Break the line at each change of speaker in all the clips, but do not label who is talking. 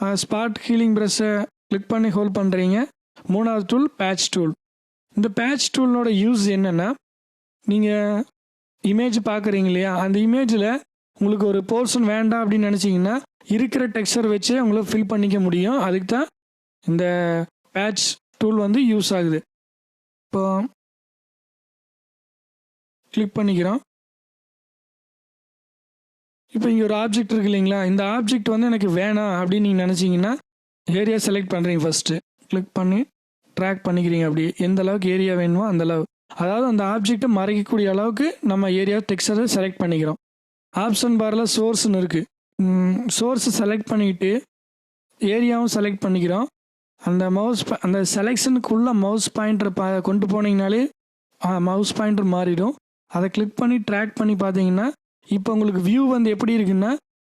Spot healing ப்ரெஷ்ஷை click பண்ணி hold பண்ணுறீங்க மூணாவது டூல் பேட்ச் டூல் இந்த பேட்ச் டூலோட யூஸ் என்னென்னா நீங்கள் இமேஜ் பார்க்குறீங்க இல்லையா? அந்த இமேஜில் உங்களுக்கு ஒரு போர்ஷன் வேண்டாம் அப்படின்னு நினச்சிங்கன்னா இருக்கிற டெக்ஸ்சர் வச்சு உங்களுக்கு ஃபில் பண்ணிக்க முடியும். அதுக்கு தான் இந்த பேட்ச் டூல் வந்து யூஸ் ஆகுது. இப்போ கிளிக் பண்ணிக்கிறோம். இப்போ இங்கே ஒரு ஆப்ஜெக்ட் இருக்கு இல்லைங்களா? இந்த ஆப்ஜெக்ட் வந்து எனக்கு வேணாம் அப்படின்னு நீங்கள் நினச்சிங்கன்னா ஏரியா செலக்ட் பண்ணுறீங்க ஃபஸ்ட்டு கிளிக் பண்ணி ட்ராக் பண்ணிக்கிறீங்க அப்படி. எந்த அளவுக்கு ஏரியா வேணுமோ அந்த அளவு. அதாவது அந்த ஆப்ஜெக்ட்டை மறைக்கக்கூடிய அளவுக்கு நம்ம ஏரியா டெக்ஸ்டரை செலக்ட் பண்ணிக்கிறோம். ஆப்ஷன் பாரில் சோர்ஸ்னு இருக்குது சோர்ஸை செலக்ட் பண்ணிக்கிட்டு ஏரியாவும் செலக்ட் பண்ணிக்கிறோம். அந்த மவுஸ் அந்த செலெக்ஷனுக்குள்ள மவுஸ் பாயிண்டர் பா கொண்டு போனீங்கனாலே மவுஸ் பாயிண்டர் மாறிடும். அதை கிளிக் பண்ணி ட்ராக் பண்ணி பார்த்தீங்கன்னா இப்போ உங்களுக்கு வியூ வந்து எப்படி இருக்குன்னா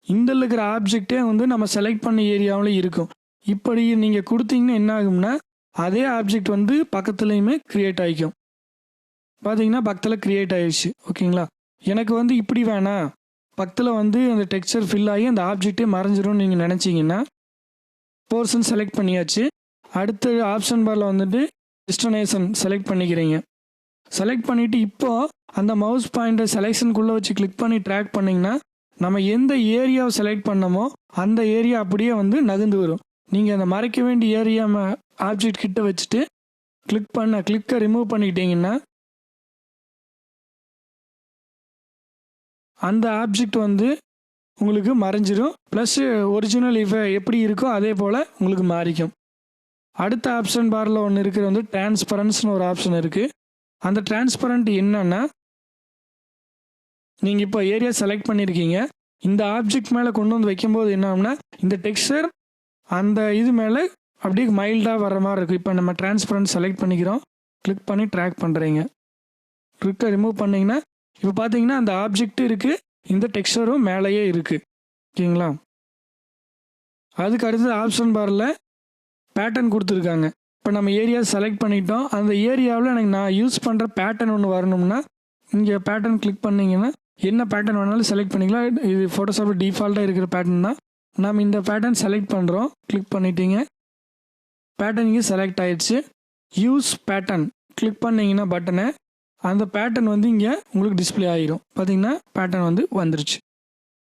இந்த இருக்கிற ஆப்ஜெக்டே வந்து நம்ம செலக்ட் பண்ண ஏரியாவில் இருக்கும். இப்படி நீங்கள் கொடுத்தீங்கன்னா என்ன ஆகும்னா அதே ஆப்ஜெக்ட் வந்து பக்கத்துலேயுமே க்ரியேட் ஆகிக்கும் பார்த்தீங்கன்னா பக்கத்தில் க்ரியேட் ஆயிடுச்சு ஓகேங்களா? எனக்கு வந்து இப்படி வேணாம் பக்கத்தில் வந்து அந்த டெக்ஸ்சர் ஃபில் ஆகி அந்த ஆப்ஜெக்டே மறைஞ்சிரும்னு நீங்கள் நினச்சிங்கன்னா போர்ஷன் செலக்ட் பண்ணியாச்சு. அடுத்த ஆப்ஷன் பாரில் வந்துட்டு டிஸ்டனேஷன் செலக்ட் பண்ணிக்கிறீங்க. செலக்ட் பண்ணிவிட்டு இப்போ அந்த மவுஸ் பாயிண்டை செலெக்ஷனுக்குள்ளே வச்சு கிளிக் பண்ணி ட்ராக் பண்ணிங்கன்னா நம்ம எந்த ஏரியாவை செலக்ட் பண்ணமோ அந்த ஏரியா அப்படியே வந்து நகர்ந்து வரும். நீங்கள் அந்த மறைக்க வேண்டிய ஏரியா ஆப்ஜெக்ட் கிட்ட வச்சுட்டு கிளிக் பண்ண கிளிக்கை ரிமூவ் பண்ணிக்கிட்டீங்கன்னா அந்த ஆப்ஜெக்ட் வந்து உங்களுக்கு மறைஞ்சிரும். ப்ளஸ் ஒரிஜினல் இஃப எப்படி இருக்கோ அதே போல் உங்களுக்கு மாறிக்கும். அடுத்த ஆப்ஷன் பாரில் ஒன்று இருக்கிற வந்து டிரான்ஸ்பரன்ஸ்னு ஒரு ஆப்ஷன் இருக்குது அந்த டிரான்ஸ்பரண்ட் என்னன்னா நீங்கள் இப்போ ஏரியா செலக்ட் பண்ணியிருக்கீங்க இந்த ஆப்ஜெக்ட் மேலே கொண்டு வந்து வைக்கும்போது என்ன இந்த டெக்ஸ்டர் அந்த இது மேலே அப்படியே மைல்டாக வர மாதிரி இருக்கும். இப்போ நம்ம டிரான்ஸ்பரண்ட் செலக்ட் பண்ணிக்கிறோம். கிளிக் பண்ணி ட்ராக் பண்ணுறீங்க ட்ரிக்கை ரிமூவ் பண்ணிங்கன்னா இப்போ பார்த்தீங்கன்னா அந்த ஆப்ஜெக்ட் இருக்குது இந்த டெக்ஸ்டரும் மேலேயே இருக்குது ஓகேங்களா? அதுக்கு அடுத்தது ஆப்ஷன் பாரில் பேட்டர்ன் கொடுத்துருக்காங்க. இப்போ நம்ம ஏரியா செலக்ட் பண்ணிட்டோம். அந்த ஏரியாவில் எனக்கு நான் யூஸ் பண்ணுற பேட்டர்ன் ஒன்று வரணும்னா இங்கே பேட்டர்ன் கிளிக் பண்ணிங்கன்னா என்ன பேட்டர்ன் வேணாலும் செலக்ட் பண்ணிக்கலாம். இது ஃபோட்டோஷாப்பில் டிஃபால்ட்டாக இருக்கிற பேட்டர்ன் தான். நாம் இந்த பேட்டர்ன் செலக்ட் பண்ணுறோம் கிளிக் பண்ணிட்டீங்க. பேட்டர்ன் இங்கே செலக்ட் ஆயிடுச்சு. யூஸ் பேட்டர்ன் கிளிக் பண்ணிங்கன்னா பட்டனை அந்த பேட்டர்ன் வந்து இங்கே உங்களுக்கு டிஸ்பிளே ஆகிரும் பார்த்தீங்கன்னா பேட்டர்ன் வந்து வந்துருச்சு.